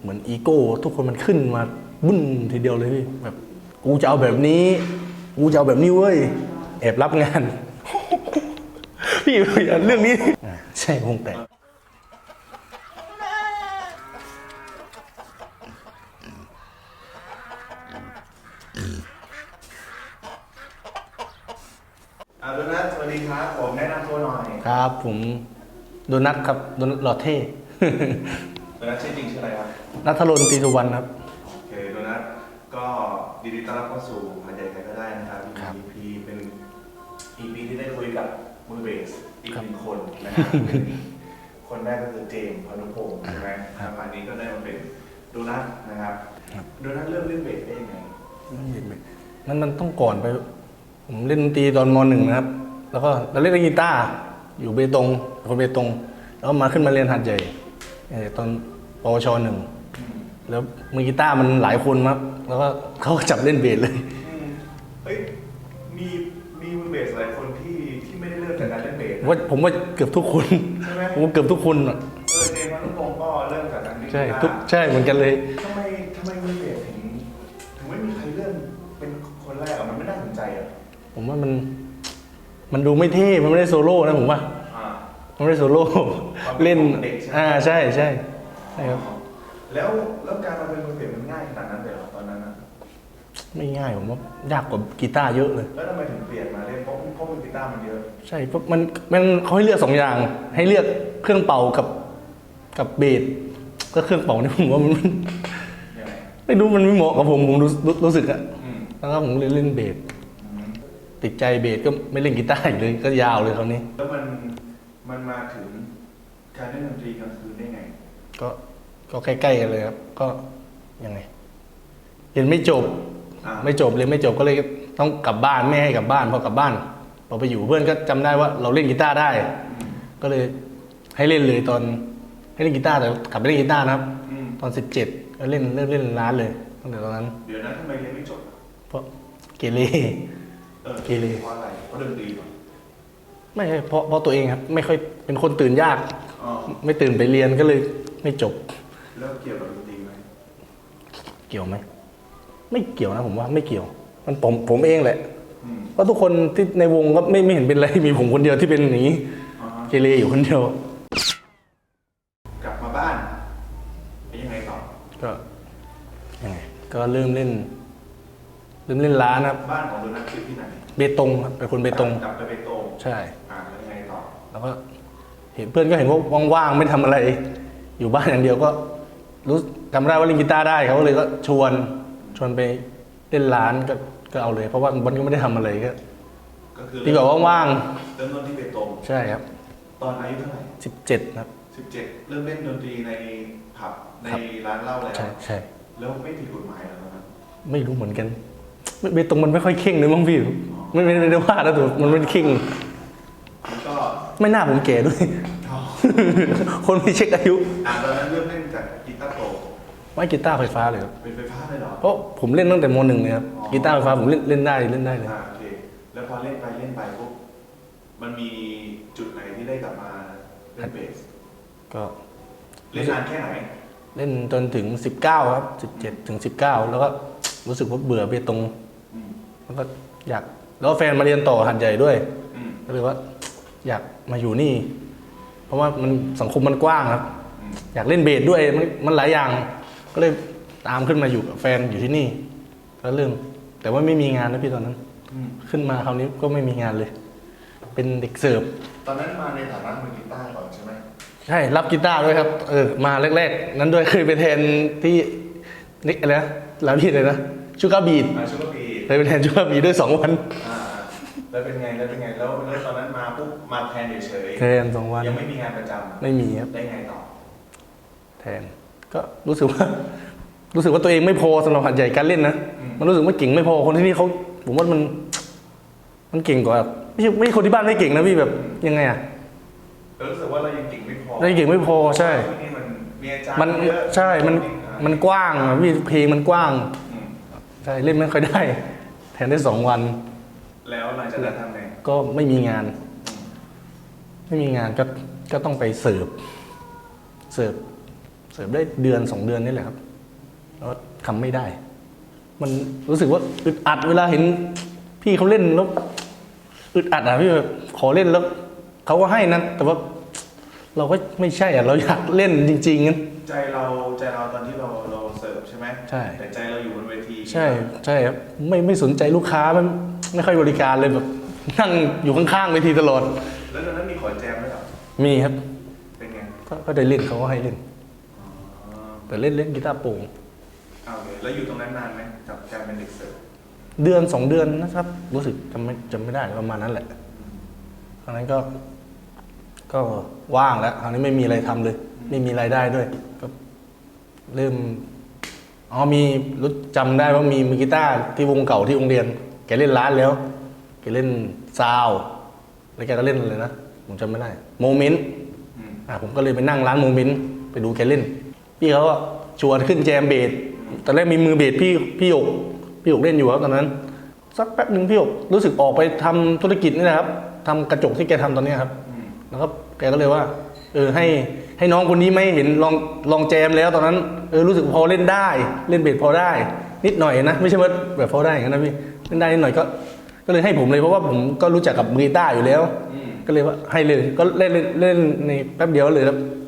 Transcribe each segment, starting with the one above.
เหมือนอีโก้ ทุกคนมันขึ้นมาบุ้นทีเดียวเลยพี่แบบกูจะเอาแบบนี้ กูจะเอาแบบนี้เว้ยแอบรับงาน พี่เรื่องนี้อ่าใช่วงแตกอาโดนัทสวัสดีครับ ผมแนะนำตัวหน่อย ครับ ผมโดนัทครับโดนัทหล่อเท่โดนัทชื่อจริงชื่ออะไรครับ นัทรนตรีสุวรรณครับ โอเคโดนัทก็ดีดีต้อนรับเข้าสู่พันใหญ่ใครก็ได้นะครับ ครับ EP เป็น EP ที่ได้คุยกับมือเบสอีกครับหนึ่งคนนะครับเป็นคนแรกก็คือเจมส์พานุพงศ์ใช่ไหมครับครับอันนี้ก็ได้มาเป็นโดนัทนะครับ โดนัทเริ่มเล่นเบสได้ยังไงมันมันต้องก่อนไป ผมเล่นดนตรีตอนมหนึ่งนะครับ แล้วก็เราเล่นกีตาร์อยู่เบตงคนเบตง แล้วก็มาขึ้นมาเรียนหัดใหญ่เอ่อตอนปวชหนึ่ง แล้วมือกีตาร์มันหลายคนครับแล้วก็เขาก็จับเล่นเบสเลย อืมเฮ้ยมีมีมือเบสหลายคนที่ที่ไม่ได้เริ่มจากการเล่นเบสผมว่าผมว่าเกือบทุกคน ใช่ไหม ผมว่าเกือบทุกคนอะเออเจมส์พานุพงศ์ก็เริ่มจากการเล่นใช่กีตาร์ทุกใช่เหมือนกันเลย ทำไมทำไมมือเบสถึงถึงไม่มีใครเริ่มเป็นคนแรกอะมันไม่น่าสนใจอะผมว่ามันมันดูไม่เท่มันไม่ได้โซโล่นะผมว่า อ่า มันไม่ได้โซโล่ความเล่นเด็กใช่ไหมอ่าใช่ใช่ใช่ครับ แล้วแล้วการมาเป็นมือเบสมันง่ายขนาดนั้นเลยเหรอตอนนั้นนะไม่ง่ายผมว่ายากกว่ากีตาร์เยอะเลย แล้วทำไมถึงเปลี่ยนมาเล่นเพราะเพราะมือกีตาร์มันเยอะ ใช่เพราะมันมันเขาให้เลือกสองอย่าง ให้เลือกเครื่องเป่ากับกับเบสก็เครื่องเป่านี่ผมว่ามัน ยังไงไม่รู้มันไม่เหมาะกับผมผมรู้รู้รู้สึกอะอืมแล้วก็ผมเลยเล่นเบสอืมติดใจเบสก็ไม่เล่นกีตาร์อีกเลยก็ยาวเลยคราวนี้ แล้วมันมันมาถึงการเล่นดนตรีกลางคืนได้ไง ก็ ก็ใกล้ๆกันเลยครับ ก็ยังไงเรียนไม่จบ อ่า ไม่จบเรียนไม่จบก็เลยต้องกลับบ้านแม่ให้กลับบ้านพอกลับบ้านพอไปอยู่เพื่อนก็จำได้ว่าเราเล่นกีตาร์ได้อืมก็เลยให้เล่นเลยตอนให้เล่นกีตาร์แต่กลับไปเล่นกีตาร์นะครับ อืมตอนสิบเจ็ดก็เล่นเริ่มเล่นร้านเลยตั้งแต่ตอนนั้น เดี๋ยวนั้นทำไมเรียนไม่จบเพราะเกเร เออเกเร เพราะอะไรเพราะดนตรีเหรอไม่ใช่เพราะเพราะตัวเองครับ ไม่ค่อยเป็นคนตื่นยาก อ๋อไม่ตื่นไปเรียนก็เลยไม่จบ แล้วเกี่ยวกับดนตรีไหมเกี่ยวไหมไม่เกี่ยวนะผมว่าไม่เกี่ยว มันผมผมเองแหละอืมเพราะทุกคนที่ในวงก็ไม่ไม่เห็นเป็นไรมีผมคนเดียวที่เป็นอย่างนี้อ่าฮะเกเรอยู่คนเดียว กลับมาบ้านเป็นยังไงต่อ ก็ยังไงก็เริ่มเล่นเริ่มเล่นร้านครับบ้านของโดนัทคือที่ไหนเบตงครับเป็นคนเบตงกลับไปเบตงใช่ อ่าแล้วยังไงต่อแล้วก็เห็นเพื่อนก็เห็นว่าว่างๆไม่ทำอะไร อยู่บ้านอย่างเดียวก็ รู้จำได้ว่าเล่นกีตาร์ได้เขาก็เลยก็ชวนชวนไปเล่นร้านก็ก็เอาเลย เพราะว่าวันก็ไม่ได้ทำอะไรก็ก็คือดีกว่าว่างเริ่มต้นที่เบตงๆใช่ครับตอนอายุเท่าไหร่สิบเจ็ดครับ สิบเจ็ดเริ่มเล่นดนตรีในผับในครับร้านเหล้าแล้วใช่ใช่แล้วไม่ผิดกฎหมายเหรอตอนนั้นไม่รู้เหมือนกันไม่เบตงมันไม่ค่อยเข่งเลยมั้งพี่ไม่ไม่ไม่ได้ว่าแล้วแต่มันไม่เข่งแล้วก็ไม่น่าผมแก่ด้วย อ๋อคนไม่เช็คอายุ อ่าตอนนั้นเริ่มเล่นจากกีตาร์โต ไม่กีตาร์ไฟฟ้าเลยครับเป็นไฟฟ้าเลยเหรอเพราะผมเล่นตั้งแต่มหนึ่งเลยครับอ๋อกีตาร์ไฟฟ้าผมเล่นเล่นได้เล่นได้เลยอ่าโอเคแล้วพอเล่นไปเล่นไปปุ๊บมันมีจุดไหนที่ได้กลับมาเล่นเบสก็เล่นนานแค่ไหนเล่นจนถึง 19 ครับ 17 ถึง 19 แล้วก็รู้สึกว่าเบื่อเบตงอืมแล้วก็อยากแล้วก็แฟนมาเรียนต่อหัดใหญ่ด้วย อืมก็เลยว่าอยากมาอยู่นี่ เพราะว่ามันสังคมมันกว้างครับ อืมอยากเล่นเบสด้วยมันมันหลายอย่าง ก็เลยตามขึ้นมาอยู่กับแฟนอยู่ที่นี่แล้วเริ่ม แต่ว่าไม่มีงานนะพี่ตอนนั้น อืมขึ้นมาคราวนี้ก็ไม่มีงานเลย เป็นเด็กเสิร์ฟ ตอนนั้นมาในฐานะมือกีตาร์ก่อนใช่ไหมใช่ รับกีตาร์ด้วยครับ เออ มาแรกๆ นั้นด้วยเคยไปแทนที่นี่อะไรนะร้านพี่เลยนะชูการ์บีดมาช่วงปีเคยไปแทนชูการ์บีดด้วยสองวันอ่าแล้วเป็นไงแล้วเป็นไงแล้วแล้วตอนนั้นมาปุ๊บมาแทนเฉยแทนสองวัน ๆยังไม่มีงานประจำไม่มีครับ ได้ไงต่อแทน ก็รู้สึกว่า รู้สึกว่าตัวเองไม่พอสำหรับหัดใหญ่การเล่นนะอืมมันรู้สึกว่าเก่งไม่พอคนที่นี่เขาผมว่ามันมันเก่งกว่าไม่ใช่ไม่ใช่คนที่บ้านไม่เก่งนะพี่แบบยังไงอะเรารู้สึกว่าเรายังเก่งไม่พอเรายังเก่งไม่พอใช่ ที่นี่มันมีอาจารย์มันเยอะใช่มันอ่ามันกว้างอะพี่เพลงมันกว้างอืมใช่เล่นไม่ค่อยได้ แทนได้สองวัน แล้วหลังจากนั้นทำไงก็ไม่มีงานอืมไม่มีงานก็ก็ต้องไปเสิร์ฟเสิร์ฟ สิร์ฟได้เดือนสองเดือนนี่แหละครับแล้วทำไม่ได้ มันรู้สึกว่าอึดอัดเวลาเห็น พี่เขาเล่นแล้วอึดอัดอะพี่แบบขอเล่นแล้วเขาก็ให้นะแต่ว่าเราก็ไม่ใช่อะเราอยากเล่นจริงๆงั้นใจเราใจเราตอนที่เราเราเสิร์ฟใช่ไหมใช่ แต่ใจเราอยู่บนเวทีใช่ใช่ครับไม่ไม่สนใจลูกค้าไม่ไม่ค่อยบริการเลยแบบนั่งอยู่ข้างๆเวทีตลอด แล้วตอนนั้นมีขอแจมไหมครับมีครับ เป็นไงก็ก็ได้เล่นเขาก็ให้เล่นอ๋อ แต่เล่นเล่นกีตาร์โปร่งเอาเลยแล้วอยู่ตรงนั้นนานไหมกับการเป็นเด็กเสิร์ฟเดือนสองเดือนนะครับ รู้สึกจำไม่จำไม่ได้ประมาณนั้นแหละครั้งนั้นก็ ก็ว่างแล้วคราวนี้ไม่มีอะไรทำเลย ไม่มีรายได้ด้วย ก็เริ่มอ๋อมีรู้จำได้ว่ามีมือกีตาร์ที่วงเก่าที่โรงเรียน แกเล่นร้านแล้ว แกเล่นซาวด์แล้วแกก็เล่นอะไรนะผมจำไม่ได้ โมเมนต์อืมอะผมก็เลยไปนั่งร้านโมเมนต์ไปดูแกเล่น พี่เขาก็ชวนขึ้นแจมเบสตอนแรกมีมือเบสพี่พี่หยกพี่หยกเล่นอยู่ครับตอนนั้น สักแป๊บหนึ่งพี่หยกรู้สึกออกไปทำธุรกิจนี่นะครับทำกระจกที่แกทำตอนเนี้ยครับอืมแล้วก็แกก็เลยว่า เออให้ให้น้องคนนี้ไหม่เห็นลองลองแจมแล้วตอนนั้นเออรู้สึกพอเล่นได้ เล่นเบสพอได้ นิดหน่อยนะไม่ใช่ว่าแบบพอได้อย่างนั้นนะพี่เล่นได้นิดหน่อยก็ ก็เลยให้ผมเลยเพราะว่าผมก็รู้จักกับมือกีตาร์อยู่แล้วอืมก็เลยว่าให้เลยก็เล่นเล่นเล่นในแป๊บเดียวเลยครับก็คือ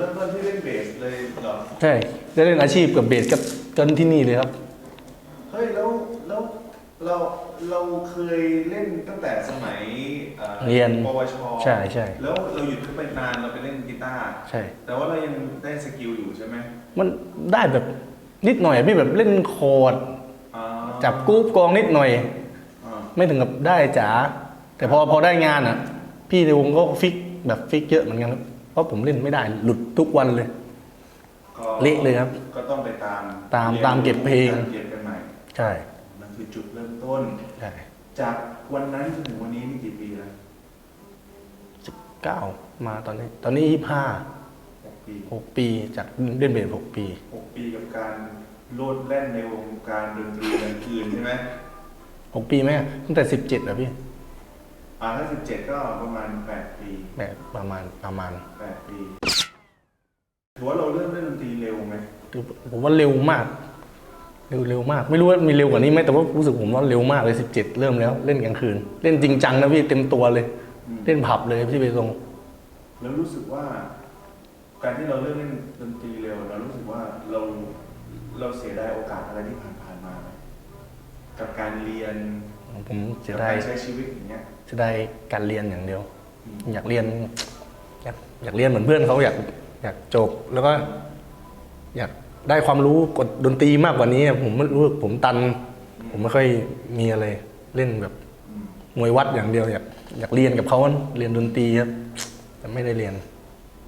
เป็นจุดเริ่มต้นที่เล่นเบสเลยเหรอ ใช่ได้เล่นอาชีพกับเบสกับกันที่นี่เลยครับ เฮ้ยแล้วแล้วเราเราเคยเล่นตั้งแต่สมัยอ่อเรียนปวชใช่ใช่ แล้วเราหยุดไปนานเราไปเล่นกีตาร์ใช่ แต่ว่าเรายังได้สกิลอยู่ใช่ไหมมันได้แบบนิดหน่อยอะพี่แบบเล่นคอร์ดอ่าจับกรุ๊ปกลองนิดหน่อย อ่าไม่ถึงกับได้จ๋าแต่พอพอได้งานอะ พี่ในวงก็ฟิกแบบฟิกเยอะเหมือนกันครับเพ ราะผมเล่นไม่ได้หลุดทุกวันเลย ก็เละเลยครับ ก็ต้องไปตามตามรียนตามเก็บเพลง ตามเก็บกันใหม่ ใช่นั่นคือจุดเริ่มต้น ใช่จากวันนั้นจนถึงวันนี้นี่กี่ปีแล้วสิบเก้ามาตอนนี้ ตอนนี้ยี่ห้าหกปีหกปีจากเล่นเบสหกปี หกปีกับการโลดแล่นในวงการดนตรีกลางคืนใช่ไหมหกปีไหมตั้งแต่สิบเจ็ดอะพี่ อ่าถ้าสิบเจ็ดก็ประมาณแปดปีแบบประมาณประมาณ แปดปีถือว่าเราเริ่มเล่นดนตรีเร็วไหมคือผมว่าเร็วมาก เร็วเร็วมาก ไม่รู้ว่ามีเร็วกว่านี้ไหมแต่ว่ารู้สึกผมว่าเร็วมากเลยสิบเจ็ดเริ่มแล้วเล่นกลางคืน เล่นจริงจังนะพี่เต็มตัวเลย อืมเล่นผับเลยพี่ไปตรงแล้วรู้สึกว่า การที่เราเริ่มเล่นดนตรีเร็ว เรารู้สึกว่าเราเราเสียดายโอกาสอะไรที่ผ่านๆมาไหมกับการเรียน ผมเสียกับดายการใช้ชีวิตอย่างเงี้ยเสียดายการเรียนอย่างเดียวอืมอยากเรียน อยากอยากเรียนเหมือนเพื่อนเขาอยากอยากจบแล้วก็ อยากได้ความรู้กดดนตรีมากกว่านี้ ผมไม่รู้ผมตัน ผมไม่ค่อยมีอะไรเล่นแบบอืมมวยวัดอย่างเดียว อยากอยากเรียนกับเขาเรียนดนตรีครับแต่ไม่ได้เรียน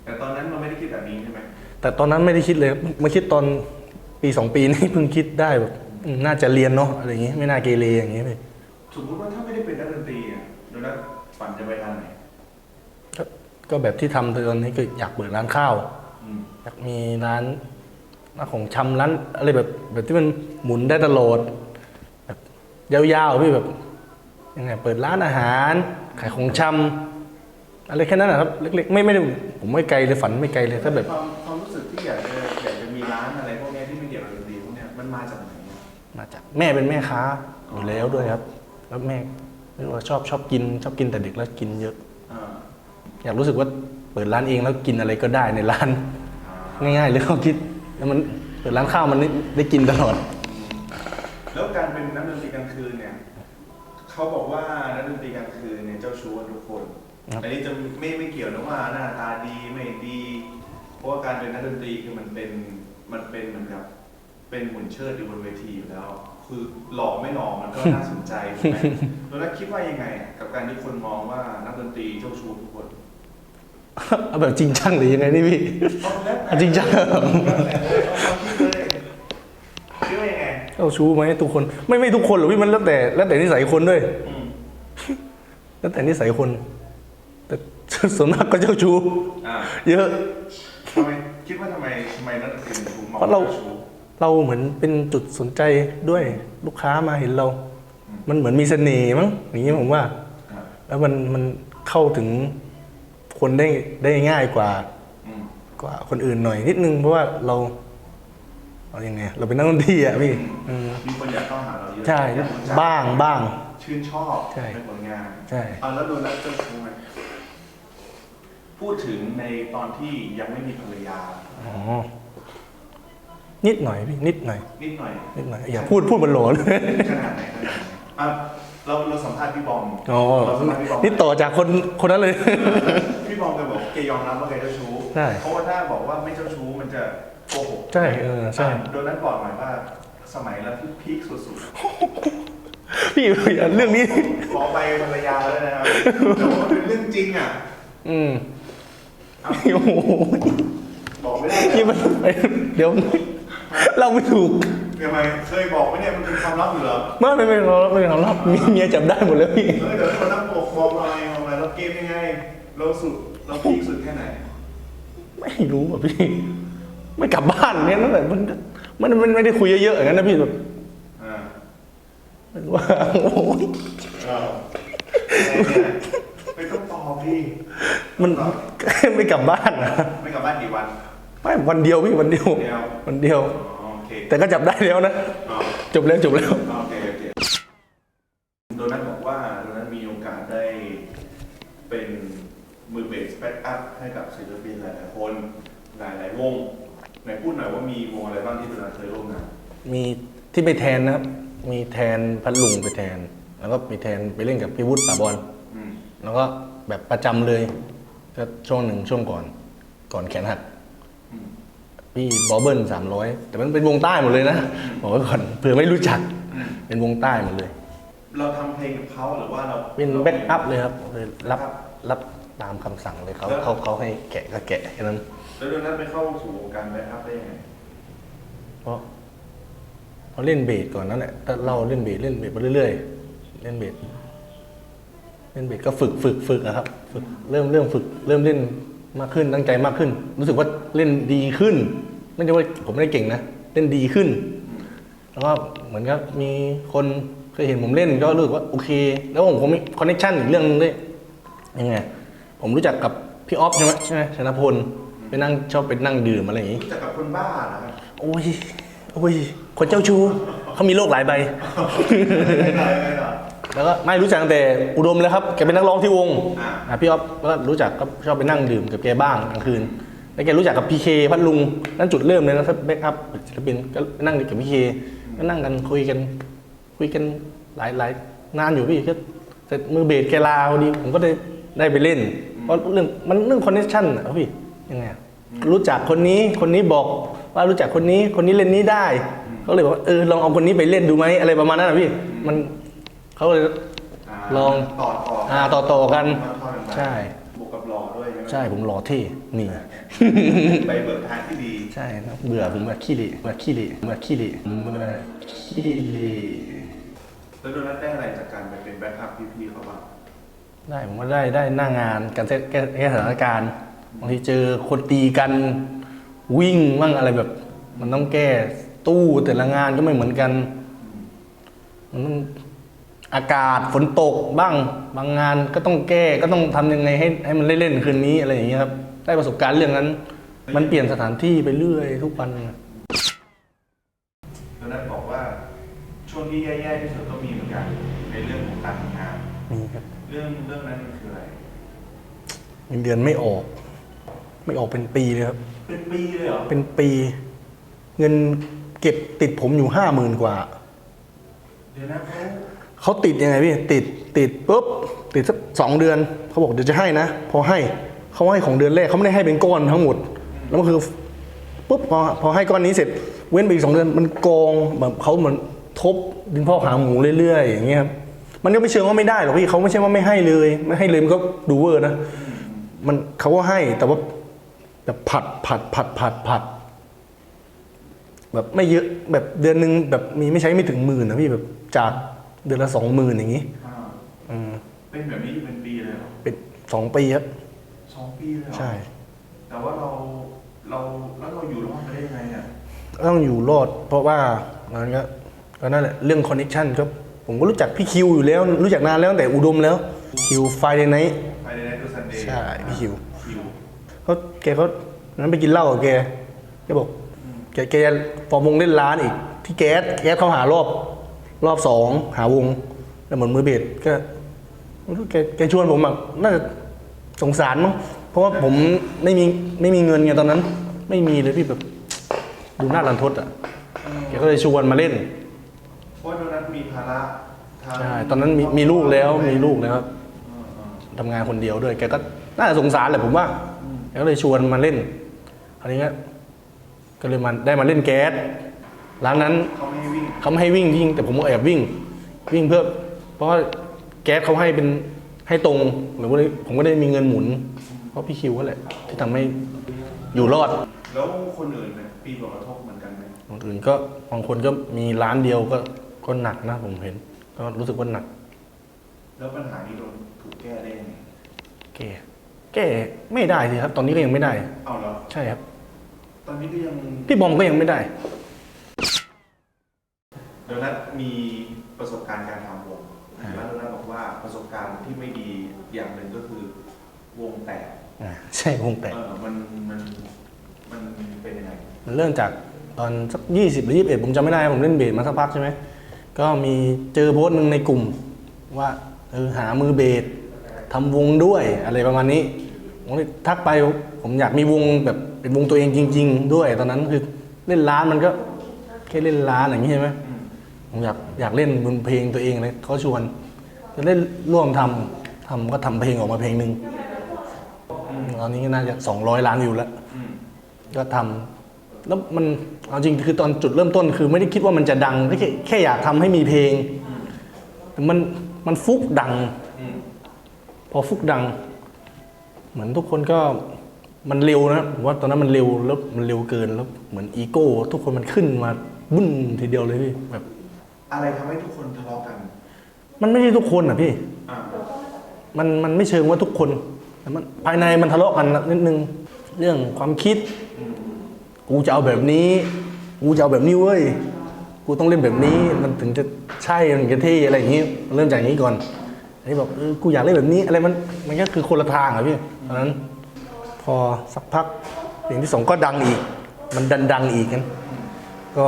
แต่ตอนนั้นเราไม่ได้คิดแบบนี้ใช่ไหมแต่ตอนนั้นไม่ได้คิดเลยมาคิดตอนปีสองปีนี้เพิ่งคิดได้แบบอืมน่าจะเรียนเนาะอะไรอย่างงี้ ไม่น่าเกเรอย่างงี้เลย สมมติว่าถ้าไม่ได้เป็นนักดนตรีอะโดนัทฝันจะไปทางไหนก็ก็แบบที่ทำตอนนี้คืออยากเปิดร้านข้าว อืมอยากมีร้านร้านของชำร้านอะไรแบบแบบที่มันหมุนได้ตลอดแบบยาวๆพี่แบบยังไงเปิดร้านอาหาร ขายของชำอะไรแค่นั้นนะครับเล็กๆ ไม่ไม่ได้ผมไม่ไกลเลยฝันไม่ไกลเลยถ้าแบบ ความความรู้สึกที่อยากจะอยากจะมีร้านอะไรพวกเนี้ยที่ไม่เกี่ยวกับดนตรีพวกเนี้ยมันมาจากไหนอะมาจากแม่เป็นแม่ค้าอยู่แล้วด้วยครับ แล้วแม่ไม่รู้ว่าชอบชอบกินชอบกินแต่เด็กแล้วกินเยอะ อ่าอยากรู้สึกว่าเปิดร้านเองแล้วกินอะไรก็ได้ในร้านอ่าง่ายๆเลยเขาคิด แล้วมันเปิดร้านข้าวมันได้ได้กินตลอด แล้วการเป็นนักดนตรีกลางคืนเนี่ยเขาบอกว่านักดนตรีกลางคืนเนี่ยเจ้าชู้กันทุกคนครับ อันนี้จะไม่ไม่เกี่ยวนะว่าหน้าตาดีไม่ดี เพราะว่าการเป็นนักดนตรีคือมันเป็นมันเป็นเหมือนกับเป็นหุ่นเชิดอยู่บนเวทีอยู่แล้ว คือหล่อไม่หล่อมันก็น่าสนใจถูกไหมแล้วนัทคิดว่ายังไงอะกับการที่คนมองว่านักดนตรีเจ้าชู้ทุกคนเอาแบบจริงจังหรือยังไงนี่พี่เอาแล้วแต่อะจริงจังเอาความคิดเลยคิดว่ายังไงเจ้าชู้ไหมทุกคนไม่ไม่ทุกคนหรอกพี่มันแล้วแต่แล้วแต่นิสัยคนด้วยอืมแล้วแต่นิสัยคน แต่ส่วนมากก็เจ้าชู้อ่าเยอะทำไมคิดว่าทำไมทำไมนักดนตรีถึงถูกมองเพราะเราจ้ชู้ เราเหมือนเป็นจุดสนใจด้วยลูกค้ามาเห็นเราอืมมันเหมือนมีเสน่ห์มั้งอย่างนี้ผมว่าอ่า แล้วมันมันเข้าถึงคนได้ได้ง่ายกว่าอืมกว่าคนอื่นหน่อยนิดนึงเพราะว่าเราเรายังไงเราเป็นนักดนตรีอะพี่อืมมีคนอยากเข้าหาเราเยอะใช่อยกรู้จักบ้างบ้าง ชื่นชอบใช่ในผลงานใช่เอาแล้วโดนัทเจ้าชู้ไหมพูดถึงในตอนที่ยังไม่มีภรรยาอ๋อ นิดหน่อยพี่นิดหน่อยนิดหน่อยนิดหน่อยอย่าพูดพูดบนโหลเลยขนาดไหนขนาดไหนอะเราเราสัมภาษณ์พี่บอมอ๋อเราสัมภาษณ์พี่บอมนี่ต่อจากคนคนนั้นเลย พี่บอมแกบอกแกยอมรับว่าแกเจ้าชู้ใช่เพราะว่าถ้าบอกว่าไม่เจ้าชู้มันจะโกหกใช่เออใช่อะโดนัทบอกหน่อยว่าสมัยเราที่พีคสุดพี่อย่าเรื่องนี้ๆขอไปภรรยาแล้วนะครับแต่ว่ามันเป็นเรื่องจริงอะ อืมเอาโอ้โหบอกไม่ได้นี่มันเดี๋ยว เราไม่ถูกทำไมเคยบอกไหมเนี่ยมันเป็นความลับอยู่เหรอไม่ไม่ไม่เราไม่เรารับมีเมียจับได้หมดแล้วพี่เออเดี๋ยวเราต้องปกครองอะไรของอะไรเราเกมยังไงเราสุดเราพีคสุดแค่ไหน ไม่รู้อะพี่ ไม่กลับบ้านเนี่ยนั่นแหละมันมันมันไม่ได้คุยเยอะๆอย่างนั้นนะพี่แบบอ่าไม่รู้ว่าโอ้โหเอออะไรเนี่ยไม่ต้องตอบพี่มันไม่กลับบ้านนะไม่กลับบ้านกี่วัน ไม่วันเดียวพี่วันเดียว เดียววันเดียว อ๋อโอเคแต่ก็จับได้แล้วนะ อ๋อจบแล้วจบแล้ว โอเคโอเคโดนัทบอกว่าโดนัทมีโอกาสได้เป็นมือเบสแบ็กอัพให้กับศิลปินหลายๆคนหลายๆวงไหนพูดหน่อยว่ามีวงอะไรบ้างที่โดนัทเคยร่วมงานมีที่ไปแทนนะครับ มีแทนพัดลุงไปแทน แล้วก็ไปแทนไปเล่นกับพี่วุฒิตาบอลอืมแล้วก็แบบประจำเลยก็ช่วงหนึ่งช่วงก่อน ก่อนแขนหักอืม พี่บอเบิลสามร้อยแต่มันเป็นวงใต้หมดเลยนะบอกไว้ก่อนเผื่อไม่รู้จักอืมเป็นวงใต้หมดเลย เราทำเพลงกับเขาหรือว่าเรา เป็นแบ็กอัพเลยครับเลยรับครับรับตามคำสั่งเลยเขาแล้ว เขาเขาให้แกะก็แกะแค่นั้น แล้วโดนัทไปเข้าสู่วงการแบ็กอัพได้ยังไงเพราะเพราะเล่นเบสก่อนนั่นแหละถ้าเราเล่นเบสเล่นเบสไปเรื่อยๆ เล่นเบสเล่นเบสก็ฝึกฝึกฝึกอะครับ ฝึกเริ่มเริ่มฝึก เริ่มเล่น มากขึ้นตั้งใจมากขึ้น รู้สึกว่าเล่นดีขึ้น ไม่ใช่ว่าผมไม่ได้เก่งนะเล่นดีขึ้น แล้วก็เหมือนกับมีคนเคยเห็นผมเล่นก็รู้สึกว่าโอเค แล้วผมก็มีคอนเนคชั่นอีกเรื่องนึงด้วยยังไงผมรู้จักกับพี่ออฟใช่ไหมใช่ไหมชนะพลไปนั่งชอบไปนั่งดื่มอะไรอย่างงี้รู้จักกับคนบ้าเหรอครับโอ้ยโอ้ยคนเจ้าชู้เขามีโรคหลายใบ ไม่ได้ไม่ได้ แล้วก็ไม่รู้จักตั้งแต่อุดมเลยครับแกเป็นนักร้องที่วงอ่าอะพี่อ๊อฟก็รู้จักก็ชอบไปนั่งดื่มกับแกบ้างกลางคืนแล้วแกรู้จักกับพีเคพัทลุงนั่นจุดเริ่มเลยนะถ้าแบ็กอัพศิลปินก็ไปนั่งกับพี่เคก็นั่งกันคุยกัน คุยกันหลายหลายนานอยู่พี่ก็เสร็จมือเบสแกลาพอดีผมก็ได้ได้ไปเล่น เพราะเรื่องมันเรื่องคอนเนคชั่นอะพี่ยังไงอะรู้จักคนนี้คนนี้บอกว่ารู้จักคนนี้คนนี้เล่นนี้ได้เขาเลยบอกว่าเออลองเอาคนนี้ไปเล่นดูไหมอะไรประมาณนั้นอะพี่มัน เขาเลยาลองต่อต่ออ่าต่อต่อกันทอดๆกันไปใช่บวกกับหล่อด้วยใช่ไหมใช่ผมหล่อเท่นี่ ไปเบิกทางที่ดีใช่ครับเบื่อผมแบบขี้เหร่แบบขี้เหร่แบบขี้เหร่ผมแบบขี้เหร่แล้วโดนัทได้อะไรจากการไปเป็นแบ็คอัพพี่ๆเขาบ้างได้ผมว่าได้ได้หน้างานการแก้แก้แก้สถานการณ์บางทีเจอคนตีกันวิ่งบ้างอะไรแบบ มันต้องแก้ตู้แต่ละงานก็ไม่เหมือนกัน มันต้อง อากาศฝนตกบ้างบางงานก็ต้องแก้ก็ต้องทำยังไงให้ให้มันเล่นๆคืนนี้อะไรอย่างเงี้ยครับได้ประสบการณ์เรื่องนั้น มันเปลี่ยนสถานที่ไปเรื่อยทุกวันโดนัทบอกว่าช่วงที่แย่ๆที่สุดก็มีเหมือนกันในเรื่องของการทำงานมีครับเรื่องเรื่องนั้นคืออะไรเงินเดือนไม่ออก ไม่ออกเป็นปีเลยครับ เป็นปีเลยเหรอเป็นปี เงินเก็บติดผมอยู่ห้าหมื่นกว่า เดี๋ยวนะเขา เขาติดยังไงพี่ติดติดปุ๊บติดสักสองเดือนเขาบอกเดี๋ยวจะให้นะ พอให้เขาให้ของเดือนแรกเขาไม่ได้ให้เป็นก้อนทั้งหมด แล้วก็คือปุ๊บพอพอให้ก้อนนี้เสร็จเว้นไปอีกสองเดือนมันกองแบบเขาเหมือนทบดินพอหางหมูเรื่อยๆอย่างเงี้ยครับมันก็ไม่เชิงว่าไม่ได้หรอกพี่เขาไม่ใช่ว่าไม่ให้เลย ไม่ให้เลยมันก็ดูเวอร์นะมันเขาก็ให้แต่ว่าแบบผัดผัดผัดผัดผัด แบบไม่เยอะแบบเดือนหนึ่งแบบมีไม่ใช้ไม่ถึงหมื่นนะพี่แบบจาก เดือนละสองหมื่นอย่างนี้อ่าอืมเป็นแบบนี้อยู่เป็นปีเลยเหรอเป็นสองปีครับสองปีเลยเหรอใช่ แต่ว่าเราเราแล้วเราอยู่รอดมาได้ยังไงเนี่ยต้องอยู่รอดเพราะว่านั้นก็ก็นั่นแหละเรื่องคอนเนคชั่นครับผมก็รู้จักพี่คิวอยู่แล้ว รู้จักนานแล้วตั้งแต่อุดมแล้วคิวไฟเดย์ไนท์ไปในไนท์ทูซันเดย์ใช่พี่คิว คิวเขาแกเขานั้นไปกินเหล้ากับแกแกบอกแกแกฟอร์มวงเล่นร้านอีก ที่แก๊สแก๊สเข้าหารอบ รอบสองหาวงแล้วเหมือนมือเบสก็ไม่รู้แกแกชวนผมแบบน่าจะสงสารมั้งเพราะว่าผมไม่มีไม่มีเงินไงตอนนั้น ไม่มีเลยพี่แบบดูน่ารันทดอะแกก็เลยชวนมาเล่น เพราะตอนนั้นมีภาระทางใช่ตอนนั้นมีมีลูกแล้วมีลูกแล้วครับเออเออทำงานคนเดียวด้วย แกก็น่าจะสงสารแหละผมว่าแกก็เลยชวนมาเล่นคราวนี้ก็ก็เลยมาได้มาเล่นแก๊ส ร้านนั้นเขาไม่ให้วิ่งเขาไม่ให้วิ่งจริงแต่ผมก็แอบวิ่ง วิ่งเพื่อ เพราะว่าแก๊สเขาให้เป็นให้ตรงหรือว่าผมก็ได้มีเงินหมุน เพราะพี่คิวก็แหละ ที่ทำให้อยู่รอด แล้วคนอื่นเนี่ยปีผลกระทบเหมือนกันไหมคนอื่นก็บางคนก็มีร้านเดียวก็ก็หนักนะผมเห็น ก็รู้สึกว่าหนัก แล้วปัญหานี้โดนถูกแก้ได้ยังไงแก้แก้ไม่ได้สิครับ ตอนนี้ก็ยังไม่ได้ เอาเหรอใช่ครับ ตอนนี้ก็ยังพี่บอมก็ยังไม่ได้ เดี๋ยวนัดมีประสบการณ์การทำวงแล้วนัดบอกว่าประสบการณ์ที่ไม่ดีอย่างหนึ่งก็คือ วงแตกอ่าใช่วงแตกเออมันมันมันเป็นยังไงมันเริ่มจากตอนสักยี่สิบหรือยี่สิบเอ็ดผมจำไม่ได้ผมเล่นเบสมาสักพักใช่ไหมก็มีเจอโพสต์หนึ่งในกลุ่ม ว่าเออหามือเบสทำวงด้วยอะไรประมาณนี้ผมเลยทักไปผมอยากมีวงแบบเป็นวงตัวเองจริง ๆ ด้วย ตอนนั้นคือเล่นร้านมันก็แค่เล่นร้านอย่างนี้ใช่ไหมอืมผมอยากอยากเล่นบนเพลงตัวเองเลยเขาชวน จะเล่นร่วมทำทำก็ทำเพลงออกมาเพลงหนึ่งตอนนี้ก็น่าจะสองร้อยล้านวิวแล้วอืมก็ทำแล้วมันเอาจริงคือตอนจุดเริ่มต้น คือไม่ได้คิดว่ามันจะดังแค่แค่อยากทำให้มีเพลงแต่มันมันฟุกดังอืมพอฟุกดัง เหมือนทุกคนก็มันเร็วนะผมว่าตอนนั้นมันเร็วแล้วมันเร็วเกินแล้วเหมือนอีโก้ ทุกคนมันขึ้นมา บุ้นทีเดียวเลยพี่แบบ อะไรทำให้ทุกคนทะเลาะกัน มันไม่ใช่ทุกคนอะพี่ อ่ามันมันไม่เชิงว่าทุกคนแต่มันภายในมันทะเลาะกันนิดนึงเรื่องความคิด อืมอืมกูจะเอาแบบนี้ กูจะเอาแบบนี้เว้ย กูต้องเล่นแบบนี้ มันถึงจะใช่มันถึงจะเท่อะไรอย่างนี้เริ่มจากอย่างนี้ก่อน อันนี้บอกเออกูอยากเล่นแบบนี้ อะไรมันมันก็คือคนละทางอะพี่ตอนนั้น พอสักพักเพลงที่สองก็ดังอีก มันดันดังอีกกัน ก็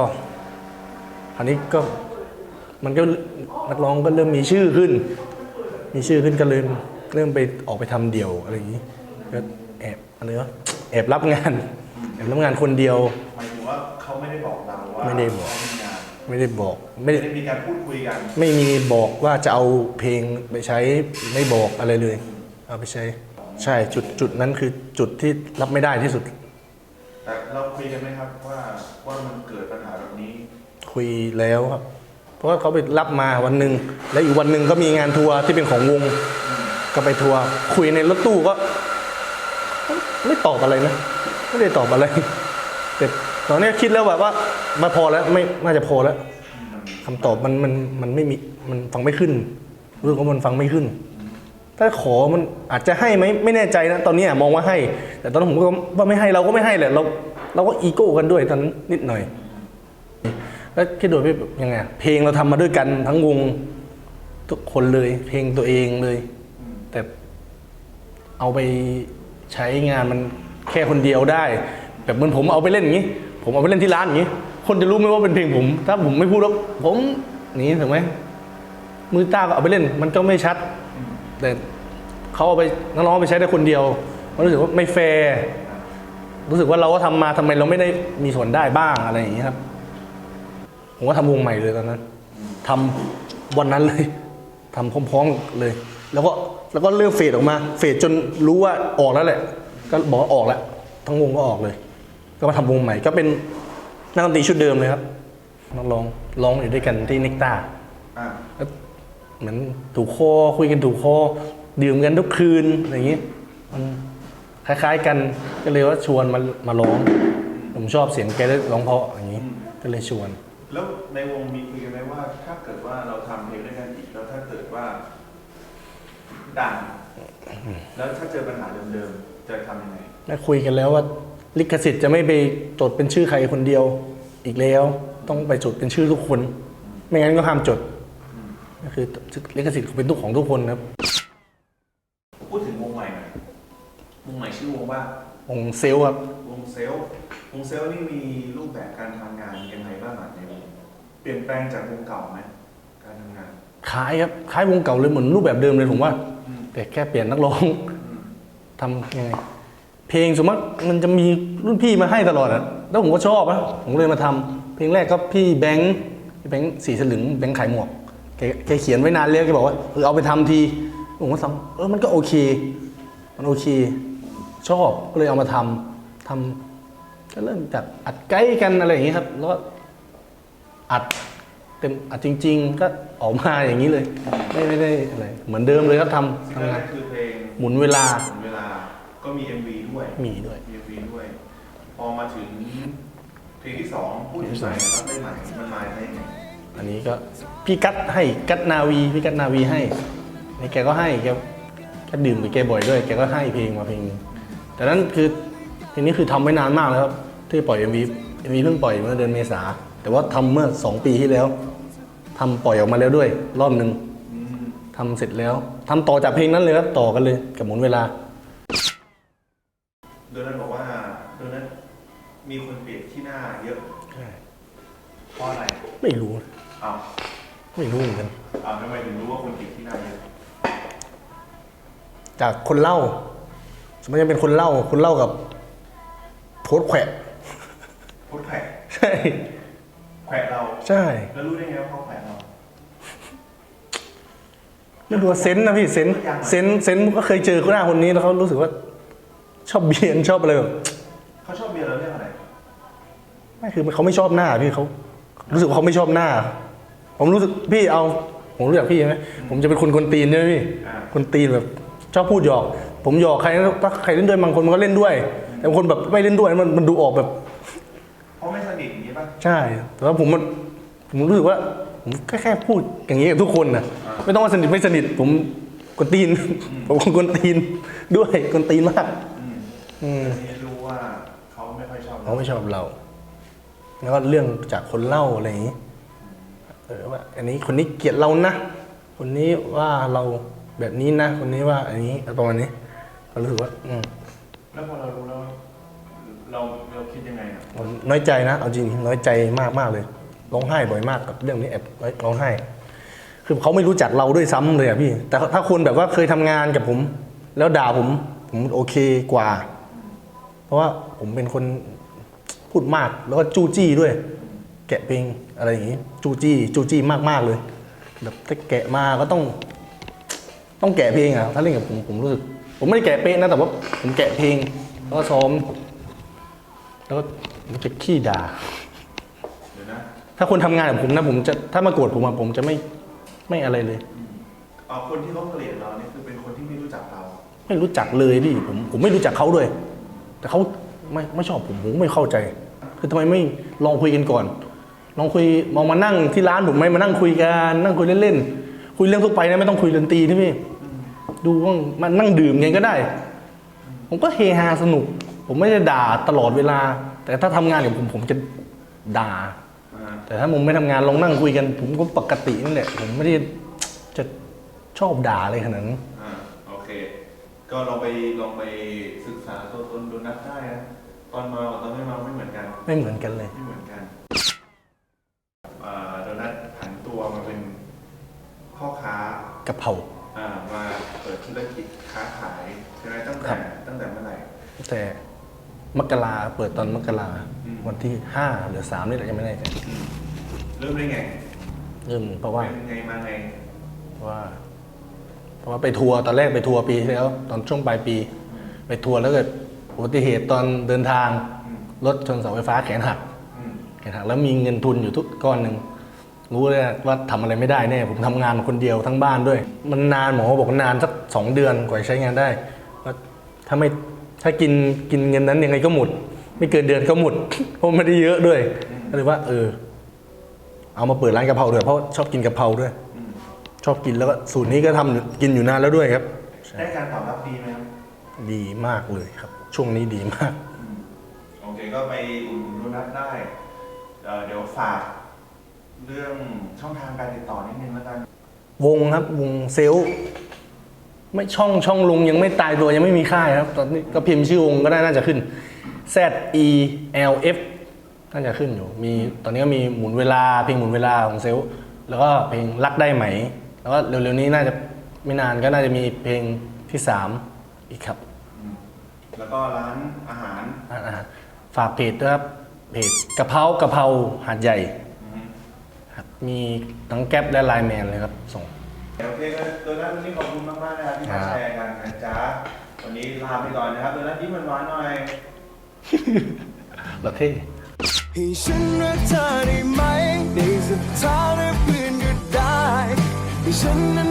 อันนี้ก็มันก็นักร้องก็เริ่มมีชื่อขึ้น มีชื่อขึ้นก็เริ่มเริ่มไปออกไปทำเดี่ยวอะไรอย่างนี้ก็แอบอะไรวะแอบรับงานแอบรับงานคนเดียวหมายถึงว่าเขาไม่ได้บอกเราว่าไม่ได้บอกเขามีงานไม่ได้บอกไม่ไม่ได้ได้มีการพูดคุยกันไม่มีบอกว่าจะเอาเพลงไปใช้ไม่บอกอะไรเลย เอาไปใช้ ใช่จุดจุดนั้นคือจุดที่รับไม่ได้ที่สุด แต่เราคุยกันไหมครับว่าว่ามันเกิดปัญหาแบบนี้ คุยแล้วครับ เพราะว่าเขาไปรับมาวันหนึ่งแล้วอีกวันหนึ่งก็มีงานทัวร์ที่เป็นของวงก็ไปทัวร์คุยในรถตู้ก็ ไม่ตอบอะไรนะไม่ได้ตอบอะไรแต่ตอนนี้คิดแล้วแบบว่ามาพอแล้วไม่น่าจะพอแล้วคำตอบมันมันมันไม่มีมันฟังไม่ขึ้นรู้สึกว่ามันฟังไม่ขึ้น ถ้าขอมันอาจจะให้ไหมไม่แน่ใจนะตอนนี้มองว่าให้ แต่ตอนนั้นผมก็ว่าไม่ให้เราก็ไม่ให้แหละเราเราก็อีโก้กันด้วยตอนนั้นนิดหน่อย แล้วคิดดูพี่ยังไงเพลงเราทำมาด้วยกันทั้งวงทุกคนเลย เพลงตัวเองเลย แต่เอาไปใช้งานมันแค่คนเดียวได้ แบบเหมือนผมเอาไปเล่นอย่างนี้ ผมเอาไปเล่นที่ร้านอย่างนี้ คนจะรู้ไหมว่าเป็นเพลงผม ถ้าผมไม่พูดว่าผมนี้ถูกไหมมือต้าก็เอาไปเล่น มันก็ไม่ชัด แต่เขาเอาไปนักร้องไปใช้ได้คนเดียว มันรู้สึกว่าไม่แฟร์รู้สึกว่าเราก็ทำมาทำไมเราไม่ได้มีส่วนได้บ้างอะไรอย่างนี้ครับ ผมก็ทำวงใหม่เลยตอนนั้นทำวันนั้นเลยทำพร้อมๆเลย แล้วก็แล้วก็เริ่มเฟดออกมา เฟดจนรู้ว่าออกแล้วแหละ ก็บอกว่าออกแล้ว ทั้งวงก็ออกเลย ก็มาทำวงใหม่ ก็เป็นนักดนตรีชุดเดิมเลยครับนักร้องร้องอยู่ด้วยกันที่เน็กตา อ่าก็เหมือนถูกคอคุยกันถูกคอดื่มกันทุกคืนอะไรอย่างนี้มันคล้ายๆกันก็เลยว่าชวนมามาร้อง ผมชอบเสียงแกได้ร้องเพราะอย่างนี้ ก็เลยชวน แล้วในวงมีคุยกันไหมว่า ถ้าเกิดว่าเราทำเพลงด้วยกันอีกแล้วถ้าเกิดว่าดังแล้วถ้าเจอปัญหาเดิมๆจะทำยังไงได้คุยกันแล้วว่าลิขสิทธิ์จะไม่ไปจดเป็นชื่อใครคนเดียว อีกแล้วต้องไปจดเป็นชื่อทุกคน ไม่งั้นก็ห้ามจดก็คือลิขสิทธิ์เป็นทุกของทุกคนครับ พูดถึงวงใหม่หน่อยวงใหม่ชื่อวงว่าองค์เซลลครับวงเซลวงเซลนี่มีรูปแบบการทำงานยังไงบ้างอะในวง เปลี่ยนแปลงจากวงเก่าไหมการทำงาน คล้ายครับคล้ายวงเก่าเลยเหมือนรูปแบบเดิมเลยผมว่า อืม แต่แค่เปลี่ยนนักร้องอืมทำยังไงเพลงสมมติมันจะมีรุ่นพี่มาให้ตลอดอะแล้วผมก็ชอบอะผมก็เลยมาทำเพลงแรกก็พี่แบงค์พี่แบงค์สีสลึงแบงค์ขายหมวกแกแกเขียนไว้นานแล้วแกบอกว่าเออเอาไปทำทีผมก็ทำเออมันก็โอเค มันโอเค ชอบก็เลยเอามาทำทำก็เริ่มจากอัดใกล้กันอะไรอย่างเงี้ยครับ แล้วก็ อัดเต็มอัดจริง ๆ ก็ออกมาอย่างนี้เลย ไม่ไม่ได้อะไรเหมือนเดิมเลยครับทำซิงเกิลทำแรงาน กคือเพลงหมุนเวลาถึงเวลา ก็มี MV ด้วยมีด้วย มี MV ด้วย พอมาถึงเพลงที่สองพูดถึงใหม่ก็ได้ใหม่มันมาได้ไงอันนี้ก็พี่กัดให้กัดนาวีพี่กัดนาวีให้นี่แกก็ให้แกแกดื่มกับแกบ่อยด้วย แกก็ให้เพลงมาเพลงหนึงแต่นั้นคือเพลงนี้คือทำไว้นานมากแล้วครับที่ปล่อย MV MV เพิ่งปล่อยเมื่อเดือนเมษา แต่ว่าทำเมื่อ 2 ปีที่แล้วทำปล่อยออกมาแล้วด้วย รอบหนึ่งอืมทำเสร็จแล้วทำต่อจากเพลงนั้นเลยครับต่อกันเลยกับหมุนเวลาโดนัทบอกว่าโดนัทมีคนเปลี่ยนที่หน้าเยอะเพราะอะไรไม่รู้อ้าวไม่รู้เหมือนกันอ้าวทำไมถึงรู้ว่าคนเปลี่ยนที่หน้าเยอะจากคนเล่าสมมติจะเป็นคนเล่าคนเล่ากับโพสต์แขวะพูดแขวะใช่ แขวะเรา ใช่แล้วรู้ได้ไงว่าเขาแขวะเรา ไม่รู้ว่าเซนส์นะพี่เซนส์เซนส์เซนส์ก็เคยเจอคนหน้าคนนี้แล้วเขารู้สึกว่า ชอบเบียนชอบอะไรแบบเขาชอบเบียร์เราเรื่องอะไร ไม่คือเขาไม่ชอบหน้าพี่เขารู้สึกว่าเขาไม่ชอบหน้า ผมรู้สึกพี่เอา ผมรู้จักพี่ใช่ไหมผมจะเป็นคนคนตีนใช่ไหมพี่อ่า คนตีนแบบ ชอบพูดหยอก ผมหยอกใครถ้าใครเล่นด้วยบางคนมันก็เล่นด้วย แต่บางคนแบบไม่เล่นด้วยมันมันดูออกแบบ ใช่แต่ว่าผมมันผมรู้สึกว่า ผมแค่แค่พูดอย่างนี้กับทุกคนนะอ่าไม่ต้องว่าสนิทไม่สนิทผมกวนตีน ผมกวนตีนด้วยกวนตีนมากอืมอืมทีนี้รู้ว่าเขาไม่ค่อยชอบเขาไม่ชอบเรา แล้วก็เรื่องจากคนเล่าอะไรอย่างนี้เออว่า อันนี้คนนี้เกลียดเรานะคนนี้ว่าเราแบบนี้นะคนนี้ว่าอันนี้ประมาณนี้เรารู้สึกว่า อืมแล้วพอเรารู้แล้ว เราเราคิดยังไงอะผมน้อยใจนะ เอาจริงน้อยใจมากมากเลยร้องไห้บ่อยมากกับเรื่องนี้แอบร้องไห้ คือเขาไม่รู้จักเราด้วยซ้ำเลยอะพี่ แต่ถ้าคนแบบว่าเคยทำงานกับผม แล้วด่าผม ผมโอเคกว่า เพราะว่าผมเป็นคนพูดมากแล้วก็จู้จี้ด้วย แกะเพลงอะไรอย่างงี้ จู้จี้จู้จี้มากๆเลยแบบถ้าแกะมาก็ต้อง ต้องแกะเพลงอะถ้าเล่นกับผมผมรู้สึก ผมไม่ได้แกะเป๊ะนะแต่ว่าผมแกะเพลงแล้วก็ซ้อม แล้วก็ผมจะขี้ด่า เดี๋ยวนะ ถ้าคนทำงานกับผมนะผมจะถ้ามาโกรธผมอะผมจะไม่ไม่อะไรเลย เอาคนที่เขาเกลียดเราเนี่ยคือเป็นคนที่ไม่รู้จักเรา ไม่รู้จักเลยพี่ผมผมไม่รู้จักเขาด้วย แต่เขาไม่ไม่ชอบผมผมก็ไม่เข้าใจ คือทำไมไม่ลองคุยกันก่อน ลองคุยมองมานั่งที่ร้านผมไหมมานั่งคุยกันนั่งคุยเล่นๆคุยเรื่องทั่วไปนะไม่ต้องคุยดนตรีที่พี่ดูว่ามันนั่งดื่มไงก็ได้ ผมก็เฮฮาสนุก ผมไม่ได้ด่าตลอดเวลา แต่ถ้าทำงานกับผมผมจะด่า อ่าแต่ถ้าผมไม่ทำงานลองนั่งคุยกัน ผมก็ปกตินั่นแหละผมไม่ได้จะชอบด่าอะไรขนาดนั้น อ่าโอเค ก็ลองไปลองไปศึกษาตัวตนโดนัทได้นะตอนเมากับตอนไม่เมาไม่เหมือนกัน ไม่เหมือนกันเลย ไม่เหมือนกันอ่าโดนัทผันตัวมาเป็นพ่อค้ากะเพรา อ่ามาเปิดธุรกิจค้าขายใช่ไหมตั้งครัแต่บ ตั้งแต่เมื่อไหร่ แต่ มกราเปิดตอนมกราอืม วันที่ห้าหรือสามนี่แหละยังไม่แน่ใจอืมเริ่มได้ไงเริ่มเพราะว่าเป็นไงมาไงเพราะว่า เพราะว่าไปทัวร์ตอนแรกไปทัวร์ปีที่แล้ว ตอนช่วงปลายปี ไปทัวร์แล้วเกิดอุบัติเหตุตอนเดินทางอืมรถชนเสาไฟฟ้าแขนหัก อืมแขนหักแล้วมีเงินทุนอยู่ทุกก้อนหนึ่งรู้เลยว่าทำอะไรไม่ได้แน่ผมทำงานคนเดียวทั้งบ้านด้วย มันนานหมอบอกนานสักสองเดือนกว่าจะใช้งานได้ว่าถ้าไม่ ถ้ากินกินเงินนั้นยังไงก็หมด ไม่เกินเดือนก็หมดเพราะไม่ได้เยอะด้วยก็เลยว่า เออ เอามาเปิดร้านกะเพราด้วยเพราะชอบกินกะเพราด้วยอืมชอบกินแล้วก็สูตรนี้ก็ทำอยู่กินอยู่นานแล้วด้วยครับ ได้การตอบรับดีไหมครับดีมากเลยครับ ช่วงนี้ดีมากอืมโอเคก็ไปอุดหนุนโดนัทได้เอ่อเดี๋ยวฝากเรื่องช่องทางการติดต่อนิดนึงแล้วกัน วงครับวงเซลล ไม่ช่องช่องลุงยังไม่ตายตัวยังไม่มีค่ายครับ ตอนนี้ก็พิมพ์ชื่อวงก็ได้น่าจะขึ้น Z E L F น่าจะขึ้นอยู่ มีตอนนี้ก็มีหมุนเวลาเพลงหมุนเวลาของเซลล์แล้วก็เพลงรักได้ไหม แล้วก็เร็วๆนี้น่าจะไม่นานก็น่าจะมีเพลงที่3อีกครับอืมแล้วก็ร้านอาหารอ่าฝากเพจด้วยครับ เพจกะเพรากะเพราหาดใหญ่อืมครับมีทั้งแก๊ปและไลน์แมนเลยครับส่ง โอเคก็โดยนั้นวันนี้ขอบคุณมากๆนะครับที่มาแชร์กันนะจ๊ะวันนี้ลาไปก่อนนะครับโดยนั้นยิ้มหวานๆหน่อยประเทศให้ฉันรักเธอได้ไหมในสุดท้ายและเพื่อนก็ได้ให้ฉันนั้น